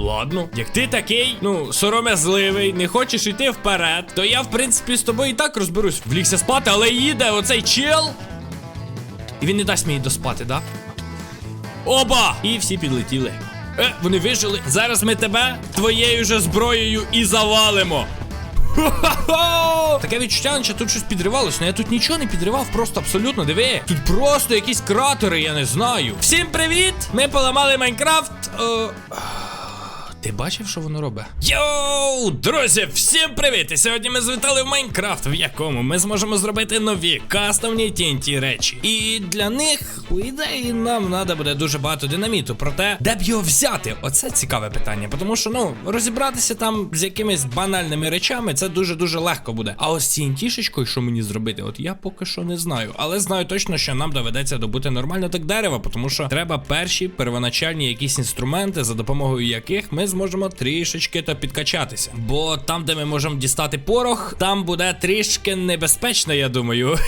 Ладно, як ти такий, ну, сором'язливий, не хочеш йти вперед, то я, в принципі, з тобою і так розберусь. Влігся спати, але їде оцей чел. І він не дасть мені доспати, да? Оба! І всі підлетіли. Е, вони вижили. Зараз ми тебе твоєю же зброєю і завалимо. Хо-хо-хо! Таке відчуття, наче тут щось підривалось, але я тут нічого не підривав, просто абсолютно диви. Тут просто якісь кратери, я не знаю. Всім привіт! Ми поламали Майнкрафт. Е, ти бачив, що воно робить? Йоу, друзі, всім привіт! І сьогодні ми звітали в Майнкрафт, в якому ми зможемо зробити нові кастомні TNT речі. І для них, по ідеї, нам треба буде дуже багато динаміту. Проте, де б його взяти? Оце цікаве питання. Тому що, ну, розібратися там з якимись банальними речами, це дуже-дуже легко буде. А ось з TNT-шечкою, що мені зробити, от я поки що не знаю. Але знаю точно, що нам доведеться добути нормально так дерева, тому що треба перші первоначальні якісь інструменти, за допомогою яких ми зможемо трішечки то підкачатися. Бо там, де ми можемо дістати порох, там буде трішки небезпечно, я думаю.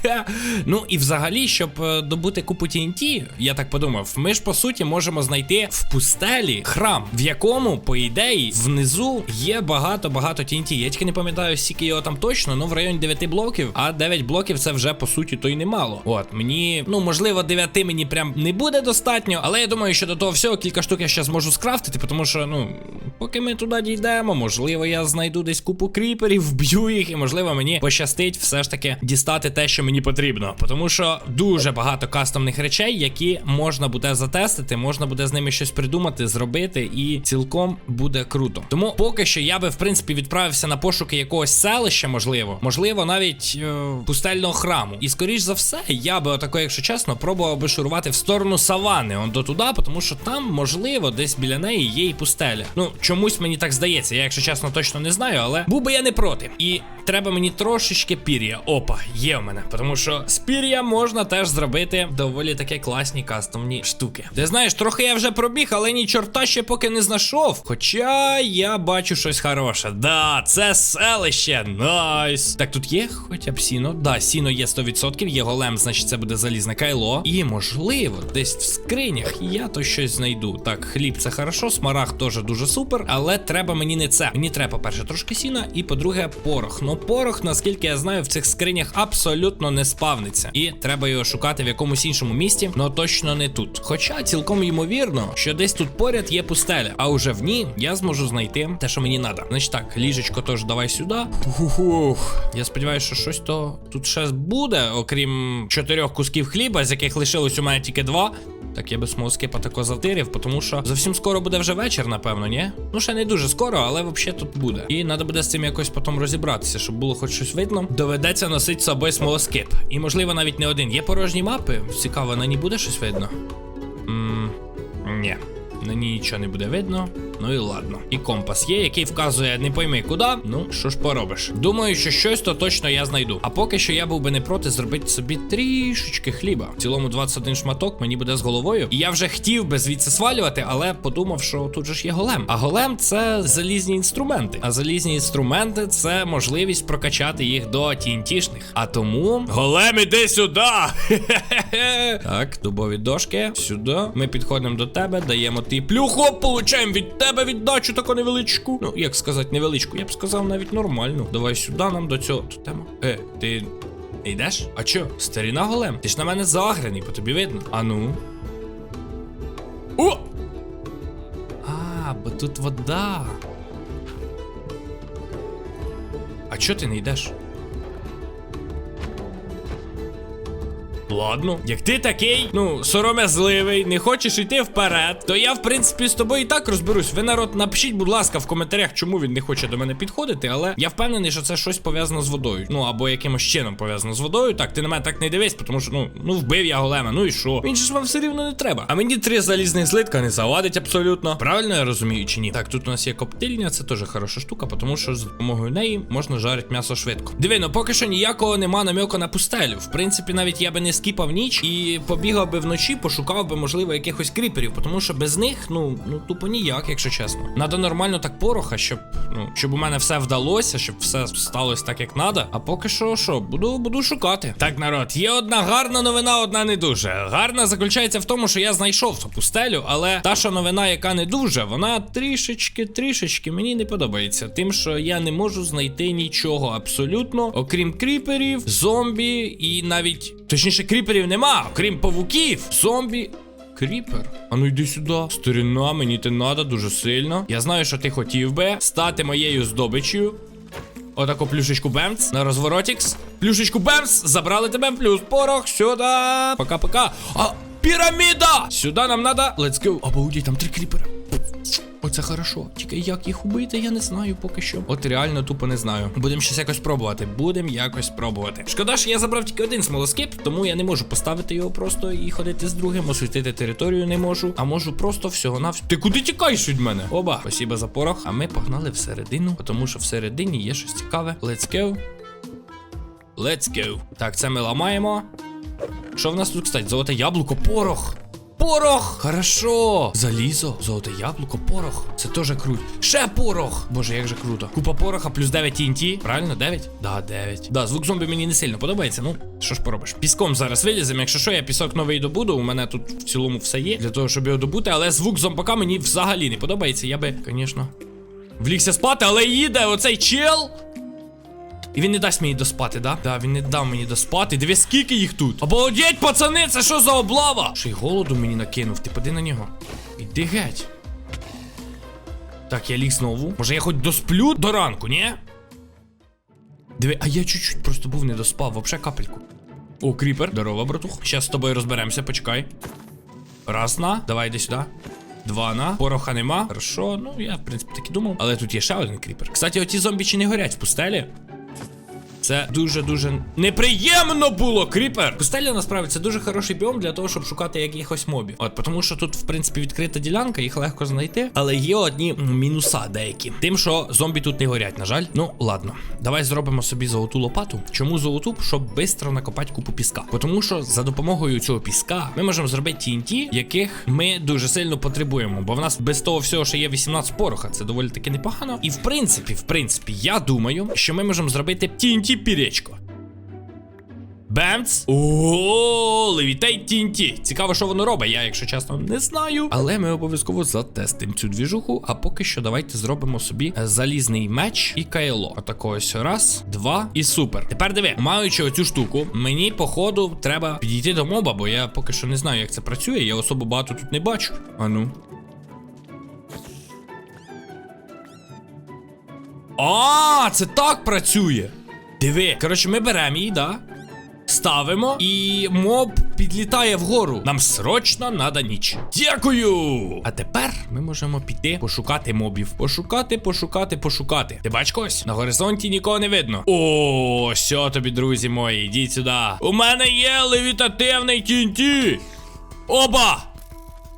ну і взагалі, щоб е, добути купу TNT, я так подумав, ми ж по суті можемо знайти в пустелі храм, в якому, по ідеї, внизу є багато-багато TNT. Я тільки не пам'ятаю, скільки його там точно, ну в районі 9 блоків, а 9 блоків це вже по суті то й немало. От мені, ну можливо, 9 мені прям не буде достатньо, але я думаю, що до того всього кілька штук я ще зможу скрафтити, тому що, ну, поки ми туди дійдемо, можливо, я знайду десь купу кріперів, вб'ю їх, і можливо мені пощастить все ж таки дістати те, що мені потрібно. Тому що дуже багато кастомних речей, які можна буде затестити, можна буде з ними щось придумати, зробити, і цілком буде круто. Тому поки що я би в принципі відправився на пошуки якогось селища, можливо, можливо, навіть е, пустельного храму. І скоріш за все, я би отако, якщо чесно, пробував би шурувати в сторону савани, он до туди, тому що там, можливо, десь біля неї є і пустеля. Ну, чомусь мені так здається, я, якщо чесно, точно не знаю, але був би я не проти. І треба мені трошечки пір'я. Опа, є в мене. Тому що з пір'я можна теж зробити доволі таке класні кастомні штуки. Ти знаєш, трохи я вже пробіг, але ні чорта ще поки не знайшов. Хоча я бачу щось хороше. Да, це селище. Найс. Так, тут є хоча б сіно. Да, сіно є 100%, є голем, значить це буде залізне кайло. І можливо, десь в скринях я то щось знайду. Так, хліб це хорошо, смарагд теж дуже супер, але треба мені не це. Мені треба, по-перше, трошки сіна, і по-друге, порох. Ну, порох, наскільки я знаю, в цих скринях абсолютно не спавниться. І треба його шукати в якомусь іншому місті, але точно не тут. Хоча цілком ймовірно, що десь тут поряд є пустеля, а уже в ній я зможу знайти те, що мені треба. Значить так, ліжечко теж давай сюди. Ух, я сподіваюся, що щось то тут ще буде, окрім чотирьох кусків хліба, з яких лишилось у мене тільки два. Так я би смолоскипа тако затирів, тому що зовсім скоро буде вже вечір, напевно, ні? Ну ще не дуже скоро, але взагалі тут буде. І треба буде з цим якось потім розібратися, щоб було хоч щось видно. Доведеться носити з собою смолоскип. І можливо навіть не один. Є порожні мапи. Цікаво, на ній буде щось видно? Ммм, ні. На ній нічого не буде видно. Ну і ладно. І компас є, який вказує не пойми куди. Ну, що ж поробиш. Думаю, що щось то точно я знайду. А поки що я був би не проти зробити собі трішечки хліба. В цілому 21 шматок мені буде з головою. І я вже хотів би звідси свалювати, але подумав, що тут же ж є голем. А голем це залізні інструменти. А залізні інструменти це можливість прокачати їх до тінтішних. А тому. Голем, іди сюди! Так, дубові дошки. Сюди. Ми підходимо до тебе, даємо ти плюху, получаємо від тебе віддачу таку невеличку. Ну, як сказати, невеличку, я б сказав навіть нормальну. Давай сюди нам до цього. Тут тема. Е, ти. Йдеш? А чо? Старіна голем? Ти ж на мене заграний, по тобі видно. А ну. О! А, бо тут вода. А чо ти не йдеш? Ладно, як ти такий, ну, сором'язливий, не хочеш йти вперед, то я, в принципі, з тобою і так розберусь. Ви, народ, напишіть, будь ласка, в коментарях, чому він не хоче до мене підходити, але я впевнений, що це щось пов'язано з водою. Ну або якимось чином пов'язано з водою. Так, ти на мене так не дивись, тому що ну, ну вбив я голема, ну і що? Він ж вам все рівно не треба. А мені три залізних злитка не завадить абсолютно. Правильно я розумію чи ні? Так, тут у нас є коптильня, це теж хороша штука, тому що з допомогою неї можна жарити м'ясо швидко. Диви, ну поки що ніякого нема намеку на пустелю. В принципі, навіть я би не скіпав ніч і побігав би вночі, пошукав би, можливо, якихось кріперів, тому що без них, ну, ну тупо ніяк, якщо чесно. Надо нормально так пороха, щоб, ну, щоб у мене все вдалося, щоб все сталося так, як надо. А поки що, що, буду, буду шукати. Так, народ, є одна гарна новина, одна не дуже. Гарна заключається в тому, що я знайшов ту пустелю, але та, що новина, яка не дуже, вона трішечки, трішечки мені не подобається. Тим, що я не можу знайти нічого абсолютно, окрім кріперів, зомбі і навіть. Точніше, кріперів нема, окрім павуків, зомбі. Кріпер? А ну йди сюди. Старина, мені ти надо дуже сильно. Я знаю, що ти хотів би стати моєю здобиччю. Отаку плюшечку Бемц на розворотікс. Плюшечку Бемц, забрали тебе, плюс порох, сюди. Пока-пока. А, піраміда! Сюди нам надо. Let's go. Обалдеть, там три кріпера. Оце хорошо. Тільки як їх убити, я не знаю поки що. От реально тупо не знаю. Будемо щось якось пробувати. Будемо якось пробувати. Шкода, що я забрав тільки один смолоскип, тому я не можу поставити його просто і ходити з другим, освітити територію не можу. А можу просто всього на Ти куди тікаєш від мене? Оба, спасибо за порох. А ми погнали всередину, тому що всередині є щось цікаве. Let's go. Let's go. Так, це ми ламаємо. Що в нас тут, кстати? Золоте яблуко, порох. Порох! Хорошо! Залізо, золоте яблуко, порох. Це теж круть. Ще порох! Боже, як же круто. Купа пороха плюс 9 TNT. Правильно, 9? Да, 9. Да, звук зомбі мені не сильно подобається. Ну, що ж поробиш? Піском зараз виліземо. Якщо що, я пісок новий добуду. У мене тут в цілому все є для того, щоб його добути, але звук зомбака мені взагалі не подобається. Я би, звісно, влігся спати, але їде оцей чел. І він не дасть мені доспати, да? Да, він не дав мені доспати. Диви, скільки їх тут. Обалдеть, пацани, це що за облава? Ще й голоду мені накинув, ти поди на нього. Іди геть. Так, я ліг знову. Може я хоч досплю до ранку, ні? Диви, а я чуть-чуть просто був не доспав, вообще капельку. О, кріпер. Здорово, братух. Щас з тобою розберемося, почекай. Раз на, давай йди сюди. Два на. Пороха нема. Хорошо, ну я, в принципі, так і думав. Але тут є ще один кріпер. Кстати, оті зомбі чи не горять в пустелі? Це дуже-дуже неприємно було, кріпер. Пустеля насправді це дуже хороший біом для того, щоб шукати якихось мобів. От, тому що тут, в принципі, відкрита ділянка, їх легко знайти. Але є одні мінуса деякі. Тим, що зомбі тут не горять, на жаль. Ну, ладно. Давай зробимо собі золоту лопату. Чому золоту? Щоб швидко накопати купу піска. Тому що за допомогою цього піска ми можемо зробити TNT, яких ми дуже сильно потребуємо. Бо в нас без того всього ще є 18 пороха. Це доволі таки непогано. І в принципі, в принципі, я думаю, що ми можемо зробити TNT піречко. Бемц. О, левітей TNT. Цікаво, що воно робить. Я, якщо чесно, не знаю. Але ми обов'язково затестимо цю двіжуху. А поки що давайте зробимо собі е, залізний меч і кайло. Отако ось раз, два і супер. Тепер диви, маючи оцю штуку, мені, походу, треба підійти до моба, бо я поки що не знаю, як це працює. Я особо багато тут не бачу. Ану. А, це так працює. Диви. Коротше, ми беремо її, да? Ставимо, і моб підлітає вгору. Нам срочно надо ніч. Дякую! А тепер ми можемо піти пошукати мобів. Пошукати, пошукати, пошукати. Ти бач когось? На горизонті нікого не видно. О, що тобі, друзі мої, йдіть сюди. У мене є левітативний TNT. Оба!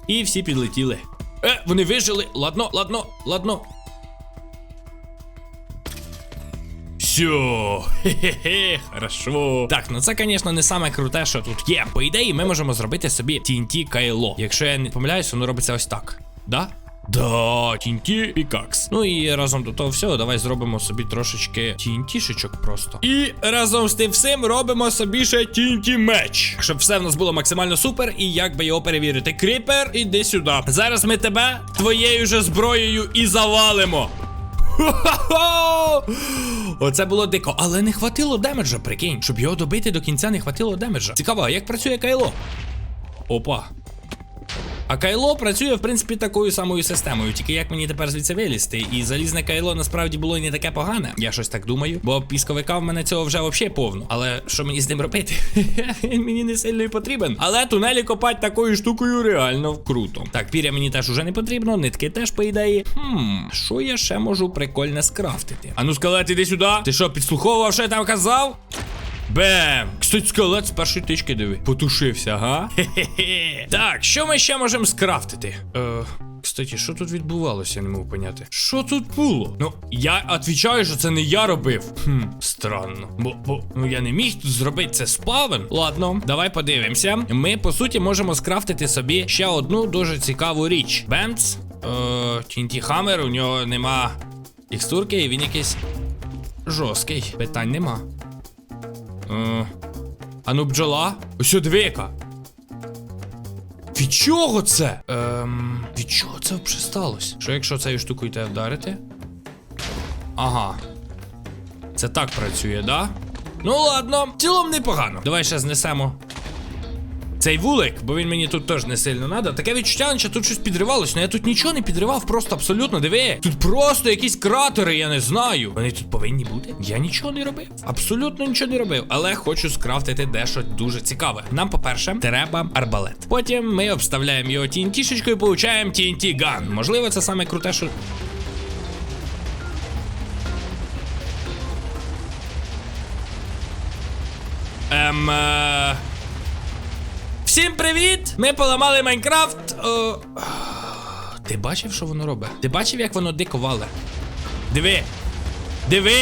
І всі підлетіли. Е, вони вижили. Ладно, ладно, ладно. Все, хе-хе-хе, хорошо. Так, ну це, звісно, не саме круте, що тут є. По ідеї, ми можемо зробити собі TNT кайло. Якщо я не помиляюсь, воно робиться ось так. Да? Да, TNT пікакс. Ну і разом до того всього, давай зробимо собі трошечки TNT-шечок просто. І разом з тим всім робимо собі ще TNT меч. Щоб все в нас було максимально супер. І як би його перевірити. Кріпер, іди сюди. Зараз ми тебе твоєю же зброєю і завалимо. Хо-хо-хо! Оце було дико, але не хватило демеджа, прикинь. Щоб його добити до кінця, не хватило демеджа. Цікаво, як працює кайло? Опа. А кайло працює, в принципі, такою самою системою, тільки як мені тепер звідси вилізти. І залізне кайло насправді було не таке погане. Я щось так думаю. Бо пісковика в мене цього вже взагалі повно. Але що мені з ним робити? Він мені не сильно і потрібен. Але тунелі копати такою штукою реально круто. Так, піря мені теж уже не потрібно, нитки теж, по ідеї. Хм, що я ще можу прикольне скрафтити? Ану, скелет, іди сюди. Ти що, підслуховував, що я там казав? Бем! Кстати, скелет з першої тички диви. Потушився, га? Хе-хе-хе. Так, що ми ще можемо скрафтити? Е, Кстати, що тут відбувалося, я не можу поняти. Що тут було? Ну, я відповідаю, що це не я робив. Хм, странно. Бо, бо ну я не міг тут зробити це спавен. Ладно, давай подивимося. Ми, по суті, можемо скрафтити собі ще одну дуже цікаву річ. Бенц. Е, TNT Hammer, у нього нема текстурки, і він якийсь жорсткий. Питань нема. Е, а ну бджола? Ось двійка. Від чого це? Ем, від чого це вже сталося? Що якщо цією штукою те вдарити? Ага. Це так працює, да? Ну ладно, в цілому непогано. Давай ще знесемо. Цей вулик, бо він мені тут теж не сильно надо. Таке відчуття, наче тут щось підривалось, але я тут нічого не підривав, просто абсолютно диви. Тут просто якісь кратери, я не знаю. Вони тут повинні бути. Я нічого не робив. Абсолютно нічого не робив. Але хочу скрафтити дещо дуже цікаве. Нам, по-перше, треба арбалет. Потім ми обставляємо його TNT-шечкою і получаємо TNT Gun. Можливо, це саме круте, що. Ем. Е... Всім привіт! Ми поламали Майнкрафт. О... Ти бачив, що воно робить? Ти бачив, як воно дико вале? Диви! Диви!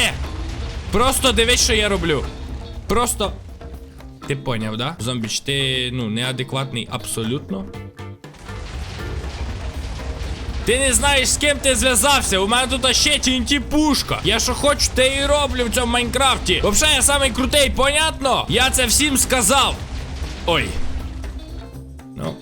Просто дивись, що я роблю. Просто. Ти поняв, да? Зомбіч, ти ну неадекватний абсолютно. Ти не знаєш, з ким ти зв'язався. У мене тут ще TNT пушка. Я що хочу, те і роблю в цьому Майнкрафті. Взагалі, я самий крутий, понятно? Я це всім сказав. Ой. Ну,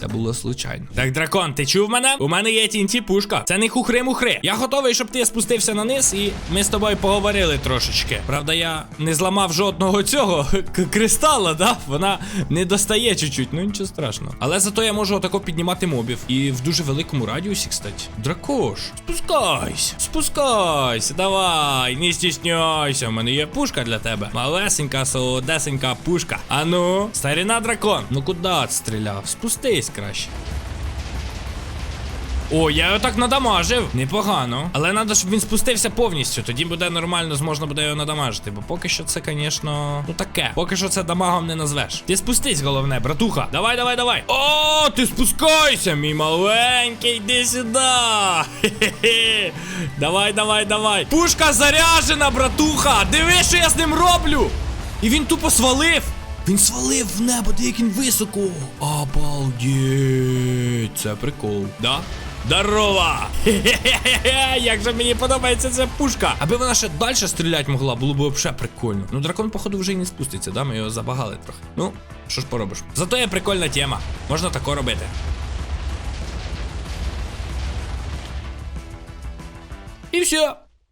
це було случайно. Так, дракон, ти чув мене? У мене є TNT пушка. Це не хухри-мухри. Я готовий, щоб ти спустився на низ і ми з тобою поговорили трошечки. Правда, я не зламав жодного цього кристала, да? Вона не достає чуть-чуть, ну нічого страшного. Але зато я можу отако піднімати мобів. І в дуже великому радіусі, кстати. Дракош, спускайся, спускайся, давай, не стісняйся. У мене є пушка для тебе. Малесенька, солодесенька пушка. Ану, старіна дракон. Ну куди стріляв? Спустись краще. О, я його так надамажив. Непогано. Але треба, щоб він спустився повністю. Тоді буде нормально, зможна буде його надамажити. Бо поки що це, звісно, ну таке. Поки що це дамагом не назвеш. Ти спустись, головне, братуха. Давай, давай, давай. О, ти спускайся, мій маленький, йди сюди. Хе-хе-хе. Давай, давай, давай. Пушка заряжена, братуха. Диви, що я з ним роблю. І він тупо свалив. Він свалив в небо, де як він високо. Обалдеть. Це прикол. Да? Здорова! Хе-хе-хе-хе! Як же мені подобається ця пушка! Аби вона ще далі стріляти могла, було б взагалі прикольно. Ну, дракон, походу, вже й не спуститься, да? Ми його забагали трохи. Ну, що ж поробиш? Зато є прикольна тема. Можна тако робити. І все.